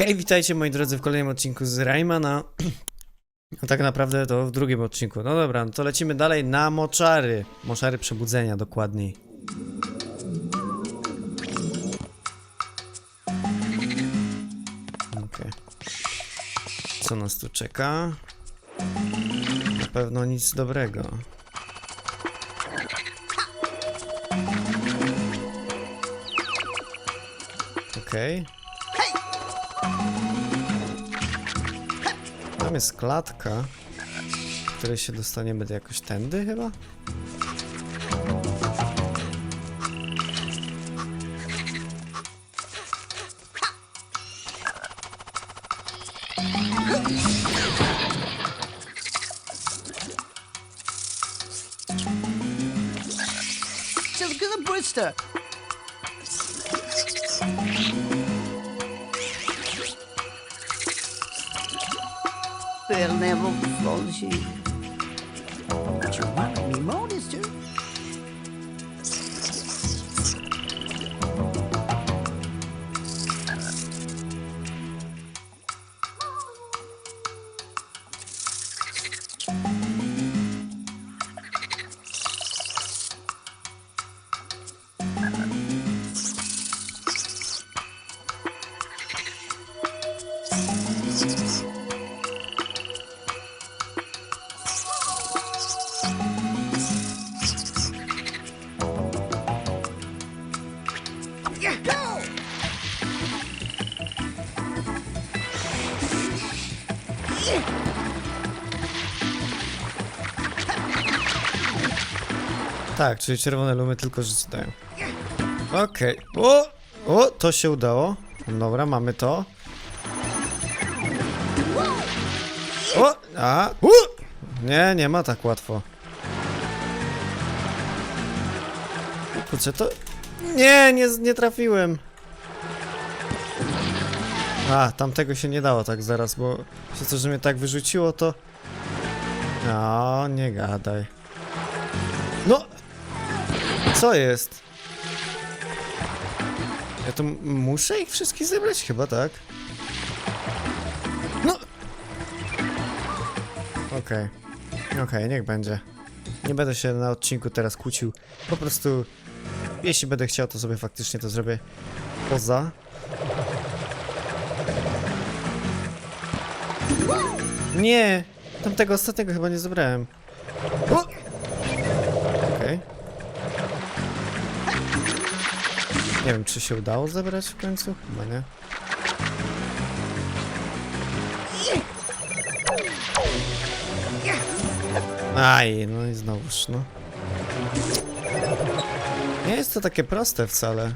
Hej, witajcie moi drodzy w kolejnym odcinku z Raymana. A tak naprawdę to w drugim odcinku. No dobra, no to lecimy dalej na moczary. Moczary przebudzenia dokładniej. Okej. Co nas tu czeka? Na pewno nic dobrego. Okej. Tam jest klatka, której się dostaniemy do jakoś tędy chyba? Just get a I'll never forget you. Tak, czyli czerwone lumy tylko dają. Okej. O! O! To się udało. Dobra, mamy to. O! A! U! Nie, nie ma tak łatwo. Kurczę, to... Nie, nie, nie trafiłem. A, tamtego się nie dało tak zaraz, bo się to, że mnie tak wyrzuciło, to... O, nie gadaj. No! Co jest? Ja to muszę ich wszystkich zebrać? Chyba tak. No! Okej. Okej, niech będzie. Nie będę się na odcinku teraz kłócił. Po prostu, jeśli będę chciał, to sobie faktycznie to zrobię poza. Nie! Tamtego ostatniego chyba nie zebrałem. O! Nie wiem, czy się udało zebrać w końcu? Chyba nie. Aj, no i znowuż, no. Nie jest to takie proste wcale.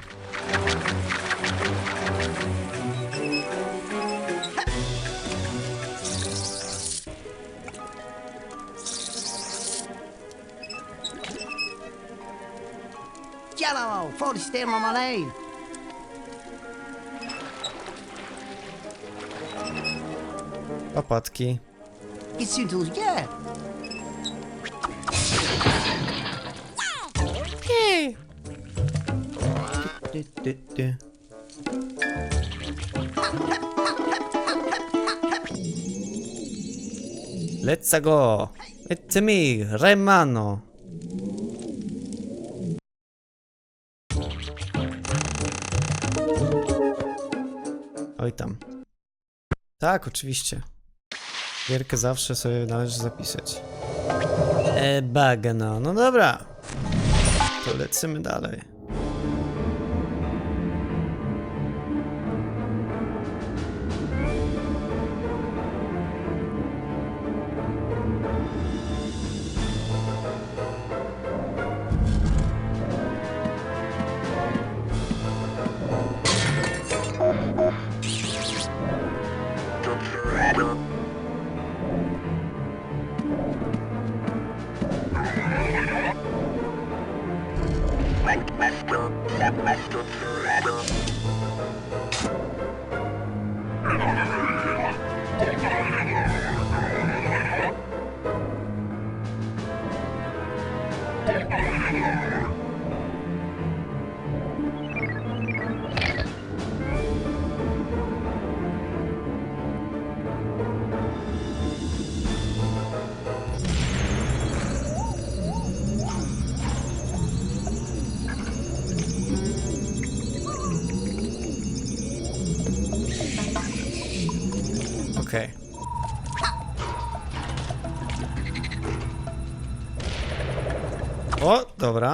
Jello, for the stem on my. Get soon to yeah. Ty. Let's go! It's me, Remano! Tak, oczywiście. Gierkę zawsze sobie należy zapisać. E, bagno. No dobra. To lecimy dalej.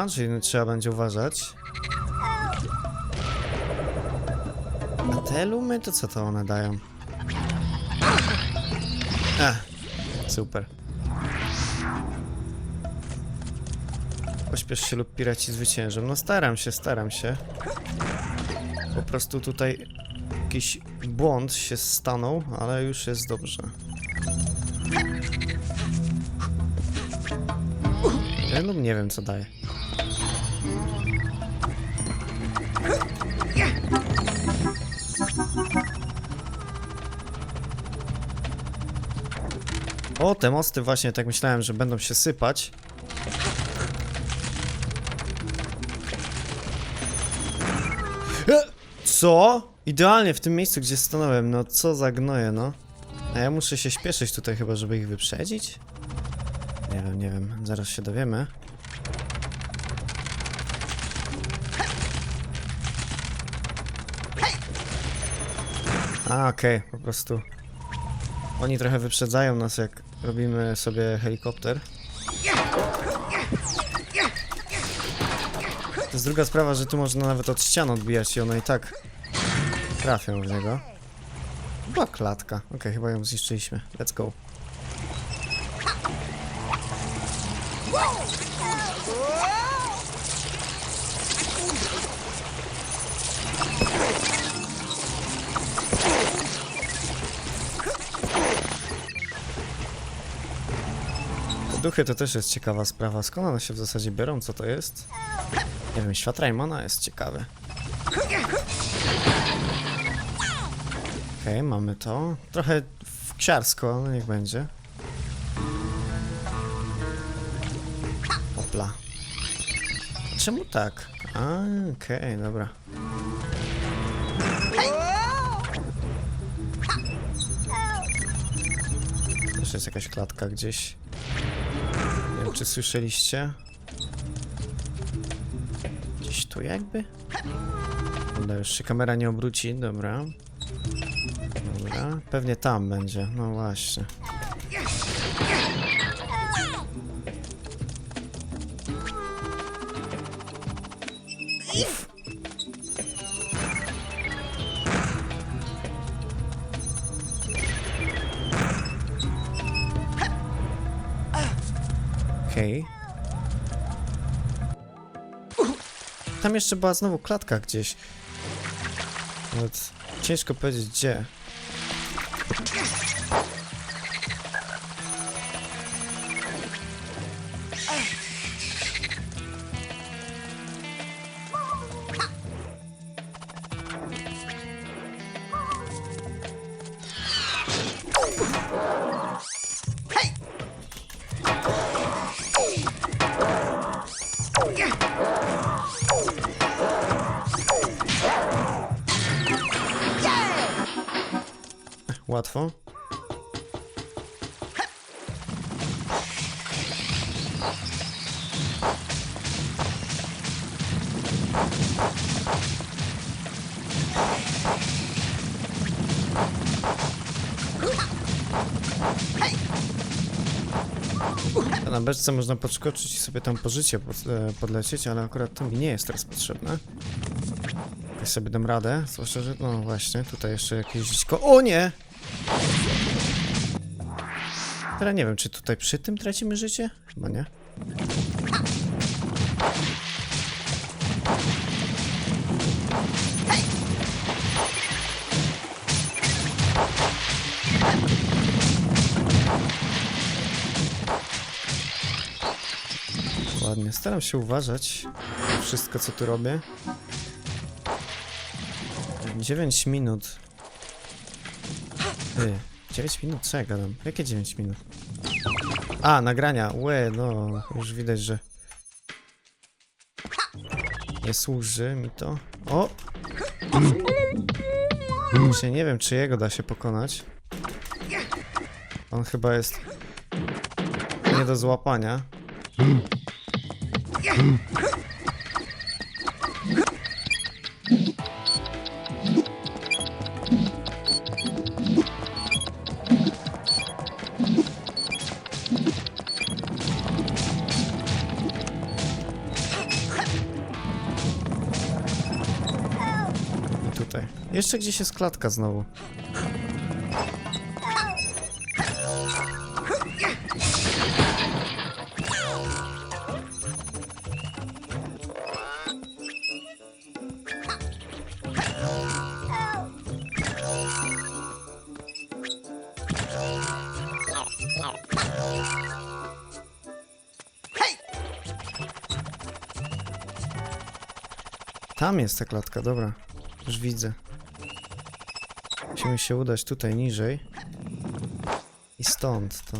Czyli trzeba będzie uważać. A te lumy, to co to one dają? Ech, super. Pośpiesz się lub piraci zwyciężą. No staram się, staram się. Po prostu tutaj jakiś błąd się stanął, ale już jest dobrze. Ja lub nie wiem co daje. O, te mosty właśnie tak myślałem, że będą się sypać. E, Co? Idealnie w tym miejscu, gdzie stanąłem. No co za gnoje, no. A ja muszę się śpieszyć tutaj chyba, żeby ich wyprzedzić? Nie wiem, nie wiem. Zaraz się dowiemy. A, okej, po prostu. Oni trochę wyprzedzają nas, jak robimy sobie helikopter. To jest druga sprawa, że tu można nawet od ścian odbijać i one i tak trafią w niego. Była klatka. Okej, chyba ją zniszczyliśmy. Let's go. To też jest ciekawa sprawa. Skąd one się w zasadzie biorą? Co to jest? Nie wiem, świat Raymona jest ciekawy. Okej, mamy to. Trochę wksiarsko, ale niech będzie. Opla. Czemu tak? Okej, dobra. Też jest jakaś klatka gdzieś. Wiem, czy słyszeliście? Gdzieś tu jakby? Dobra, już się kamera nie obróci, dobra. Dobra, pewnie tam będzie, no właśnie. Tam jeszcze była znowu klatka gdzieś. Nawet ciężko powiedzieć gdzie. Na beczce można podskoczyć i sobie tam po życie pod, e, podlecieć, ale akurat to mi nie jest teraz potrzebne. Jakoś sobie dam radę, zwłaszcza, że... No właśnie, tutaj jeszcze jakieś dziecko... O nie! Teraz nie wiem, czy tutaj przy tym tracimy życie? Chyba nie. Staram się uważać wszystko, co tu robię. 9 minut. Ty, 9 minut? Co ja gadam? Jakie 9 minut? A, nagrania. Łe, no, już widać, że nie służy mi to. O! Właśnie nie wiem, czy jego da się pokonać. On chyba jest nie do złapania. Tutaj. Jeszcze gdzieś jest klatka znowu. Tam jest ta klatka, dobra. Już widzę. Musimy się udać tutaj niżej. I stąd to.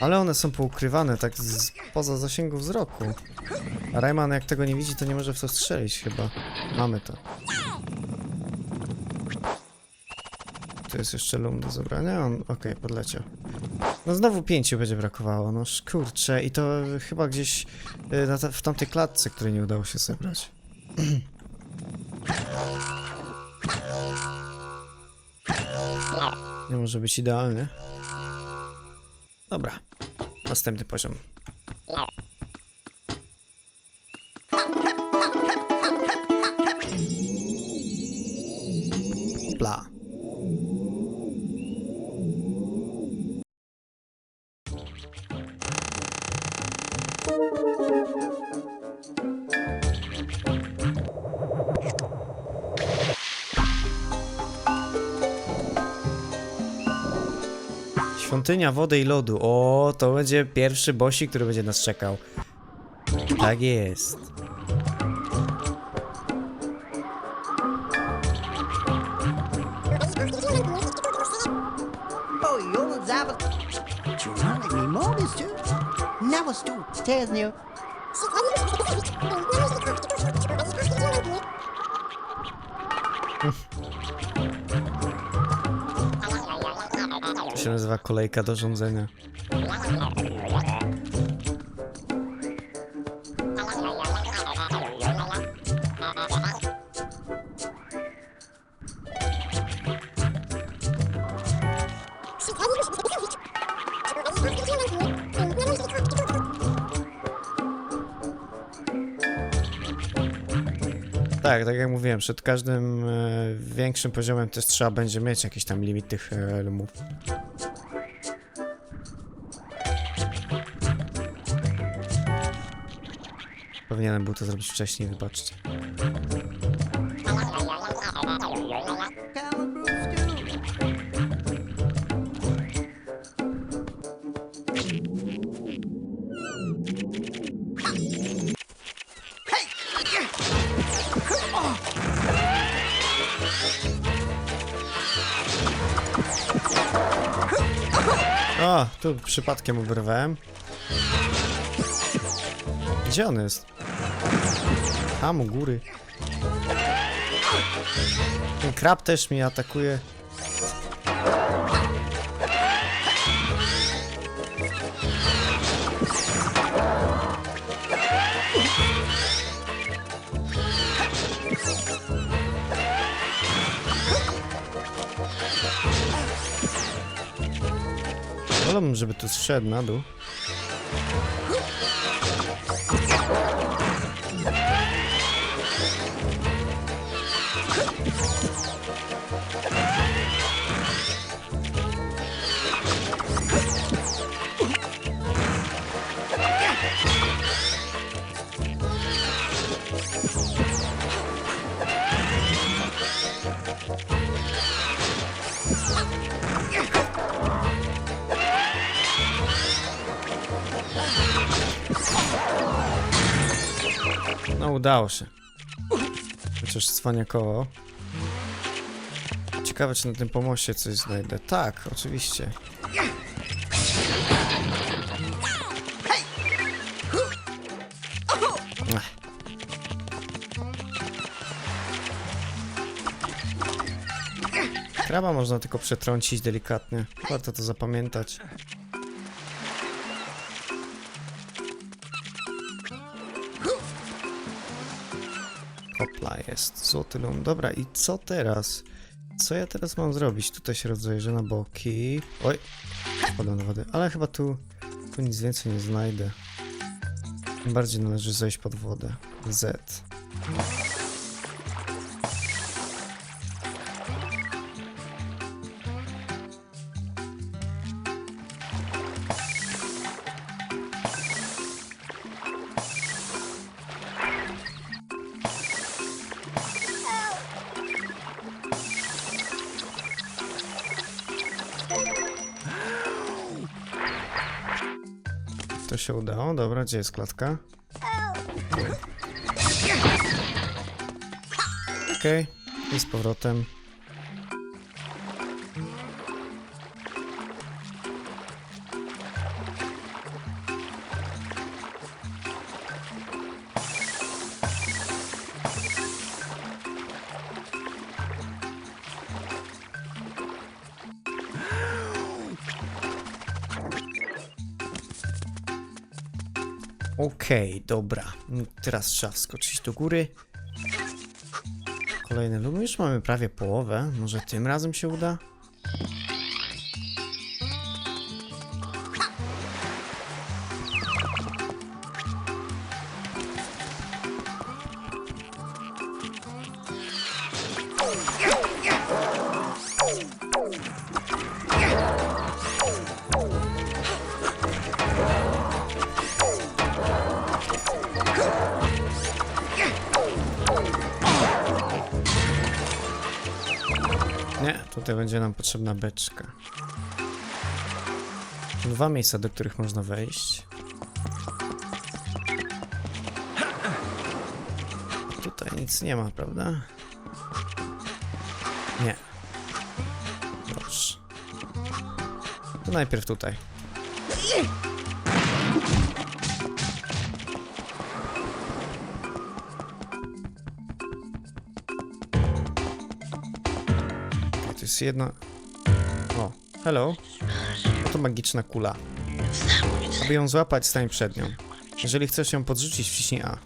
Ale one są poukrywane tak z, poza zasięgu wzroku. A Rayman jak tego nie widzi, to nie może w to strzelić chyba. Mamy to. Tu jest jeszcze lum do zabrania. On, okej, podleciał. No znowu pięciu będzie brakowało, no kurczę. I to chyba gdzieś y, w tamtej klatce, której nie udało się zebrać. Nie może być idealny. Dobra. Następny poziom. Świątynia wody i lodu. O, to będzie pierwszy bossik, który będzie nas czekał. Tak jest. Too. Never stood. Tears near. Się nazywa kolejka do rządzenia. Tak, tak jak mówiłem, przed każdym e, większym poziomem też trzeba będzie mieć jakiś tam limit tych e, lumów. Powinienem był to zrobić wcześniej, wybaczcie. O, tu przypadkiem oberwałem. Gdzie on jest? Tam u góry. Ten krab też mnie atakuje. Wolałbym, żeby tu zszedł na dół. Udało się. Chociaż cwaniakowo. Ciekawe, czy na tym pomoście coś znajdę. Tak, oczywiście. Kraba można tylko przetrącić delikatnie. Warto to zapamiętać. Jest, złoty lum. Dobra, i co teraz? Co ja teraz mam zrobić? Tutaj się rozejrzę na boki. Oj, spadłem do wody. Ale chyba tu, tu nic więcej nie znajdę. Tym bardziej należy zejść pod wodę. Z. się udało. Dobra, gdzie jest klatka? Okej, i z powrotem. Okej, dobra. Teraz trzeba wskoczyć do góry. Kolejny lub już mamy prawie połowę. Może tym razem się uda? Będzie nam potrzebna beczka. Dwa miejsca, do których można wejść. Tutaj nic nie ma, prawda? Nie. Dobrze. To najpierw tutaj. Jedna... O, hello. Oto magiczna kula. Aby ją złapać, stań przed nią. Jeżeli chcesz ją podrzucić, wciśnij A.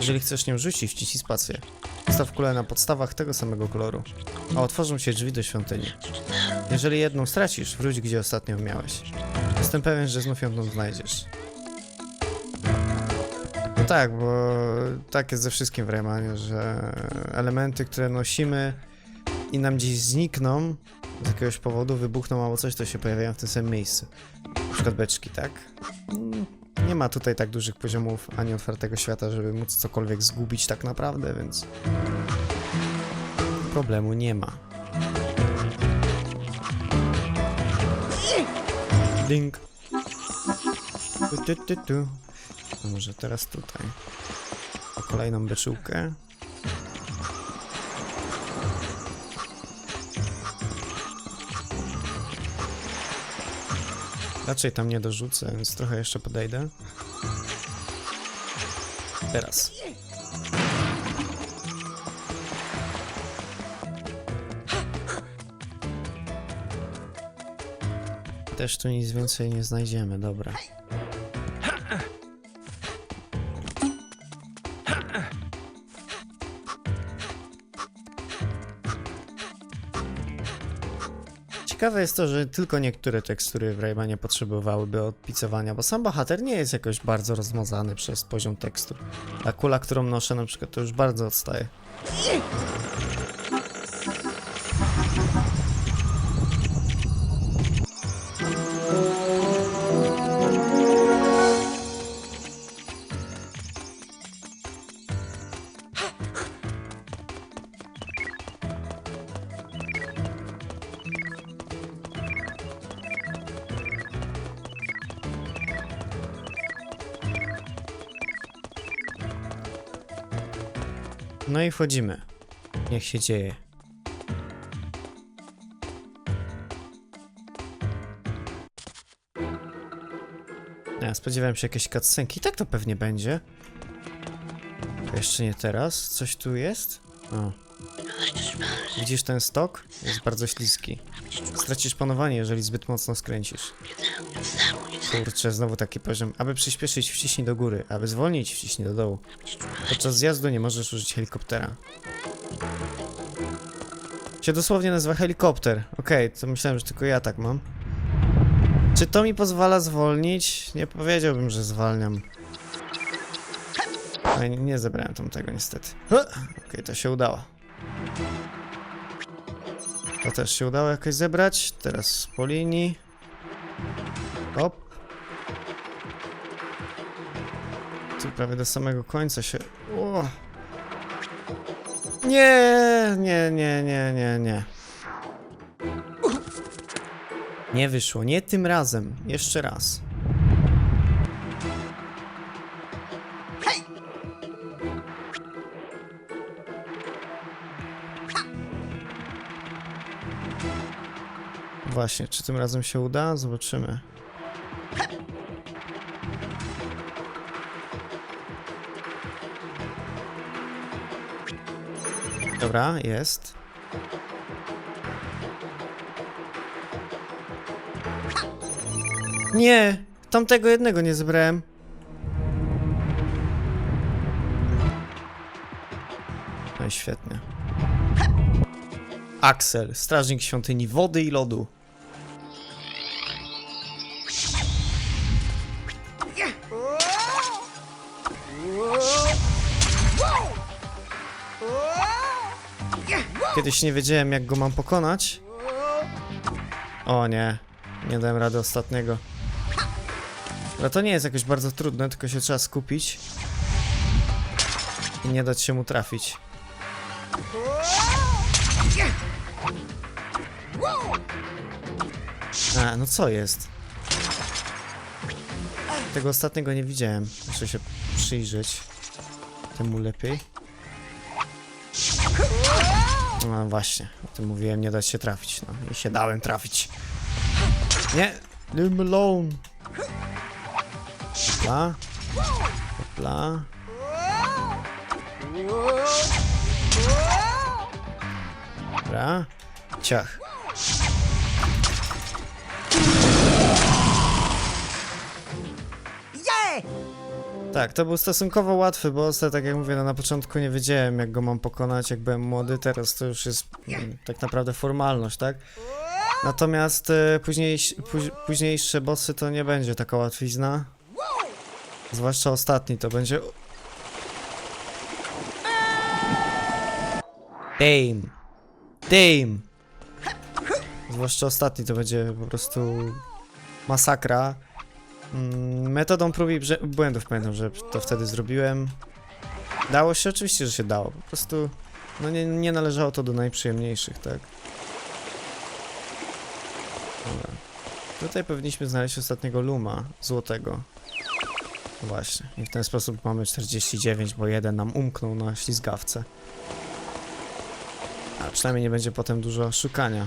Jeżeli chcesz nią rzucić, wciśnij spację. Ustaw kulę na podstawach tego samego koloru. A otworzą się drzwi do świątyni. Jeżeli jedną stracisz, wróć gdzie ostatnio miałeś. Jestem pewien, że znów ją znajdziesz. No tak, bo tak jest ze wszystkim w Raymanie, że elementy, które nosimy i nam gdzieś znikną z jakiegoś powodu, wybuchną albo coś, to się pojawiają w tym samym miejscu. Na przykład beczki, tak? Mm, Nie ma tutaj tak dużych poziomów ani otwartego świata, żeby móc cokolwiek zgubić tak naprawdę, więc problemu nie ma. Ding. Tu, tu, tu, tu. Może teraz tutaj. O kolejną beczułkę. Raczej tam nie dorzucę, więc trochę jeszcze podejdę. Teraz. Też tu nic więcej nie znajdziemy, dobra. Ciekawe jest to, że tylko niektóre tekstury w Raymanie potrzebowałyby odpicowania, bo sam bohater nie jest jakoś bardzo rozmazany przez poziom tekstu. A kula, którą noszę na przykład, to już bardzo odstaje. Wchodzimy. Niech się dzieje. Ja spodziewałem się jakiejś cutscenki. Tak to pewnie będzie. Jeszcze nie teraz. Coś tu jest? O. Widzisz ten stok? Jest bardzo śliski. Stracisz panowanie, jeżeli zbyt mocno skręcisz. Kurczę, znowu taki poziom. Aby przyspieszyć, wciśnij do góry. Aby zwolnić, wciśnij do dołu. Podczas zjazdu nie możesz użyć helikoptera. Się dosłownie nazywa helikopter. Okej, to myślałem, że tylko ja tak mam. Czy to mi pozwala zwolnić? Nie powiedziałbym, że zwalniam. Ale nie, nie zebrałem tam tego niestety. Okej, to się udało. To też się udało jakoś zebrać. Teraz po linii. Hop. Tu prawie do samego końca się... O! Nie, nie, nie, nie, nie, nie. Nie wyszło, nie tym razem. Jeszcze raz. Właśnie, czy tym razem się uda? Zobaczymy. Dobra, jest. Nie! Tamtego jednego nie zebrałem. No i świetnie. Axel, strażnik świątyni wody i lodu. Kiedyś nie wiedziałem jak go mam pokonać. O nie, nie dałem rady ostatniego. Ale to nie jest jakoś bardzo trudne, tylko się trzeba skupić. I nie dać się mu trafić. A, no co jest? Tego ostatniego nie widziałem. Muszę się przyjrzeć temu lepiej. No właśnie, o tym mówiłem, nie dać się trafić. No i się dałem trafić. Nie! Leave me alone! Hopla. Hopla. Dobra. Ciach. Yeah! Tak, to był stosunkowo łatwy boss, tak jak mówię, no na początku nie wiedziałem jak go mam pokonać, jak byłem młody, teraz to już jest mm, tak naprawdę formalność, tak? Natomiast e, późniejś, póź, późniejsze bossy to nie będzie taka łatwizna. Zwłaszcza ostatni to będzie... Damn! Damn! Zwłaszcza ostatni to będzie po prostu masakra. Mm, Metodą prób i błędów pamiętam, że to wtedy zrobiłem. Dało się? Oczywiście, że się dało. Po prostu no nie, nie należało to do najprzyjemniejszych, tak? Dobra. Tutaj powinniśmy znaleźć ostatniego luma złotego. Właśnie. I w ten sposób mamy 49, bo jeden nam umknął na ślizgawce. A przynajmniej nie będzie potem dużo szukania.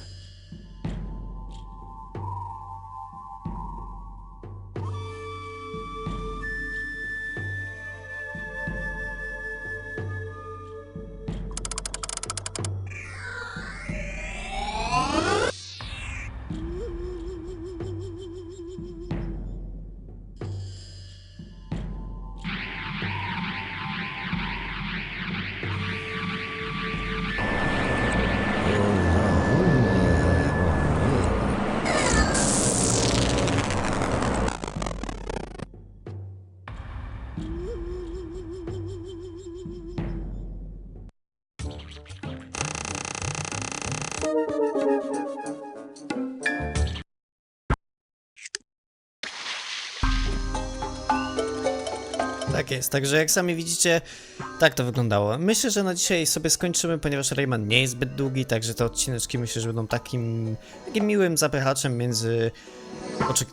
Tak jest, także jak sami widzicie, tak to wyglądało. Myślę, że na dzisiaj sobie skończymy, ponieważ Rayman nie jest zbyt długi, także te odcineczki myślę, że będą takim, takim miłym zapychaczem między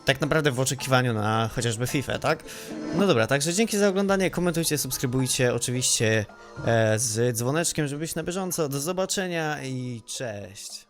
tak naprawdę w oczekiwaniu na chociażby FIFA, tak? No dobra, także dzięki za oglądanie, komentujcie, subskrybujcie, oczywiście e, z dzwoneczkiem, żeby być na bieżąco. Do zobaczenia i cześć.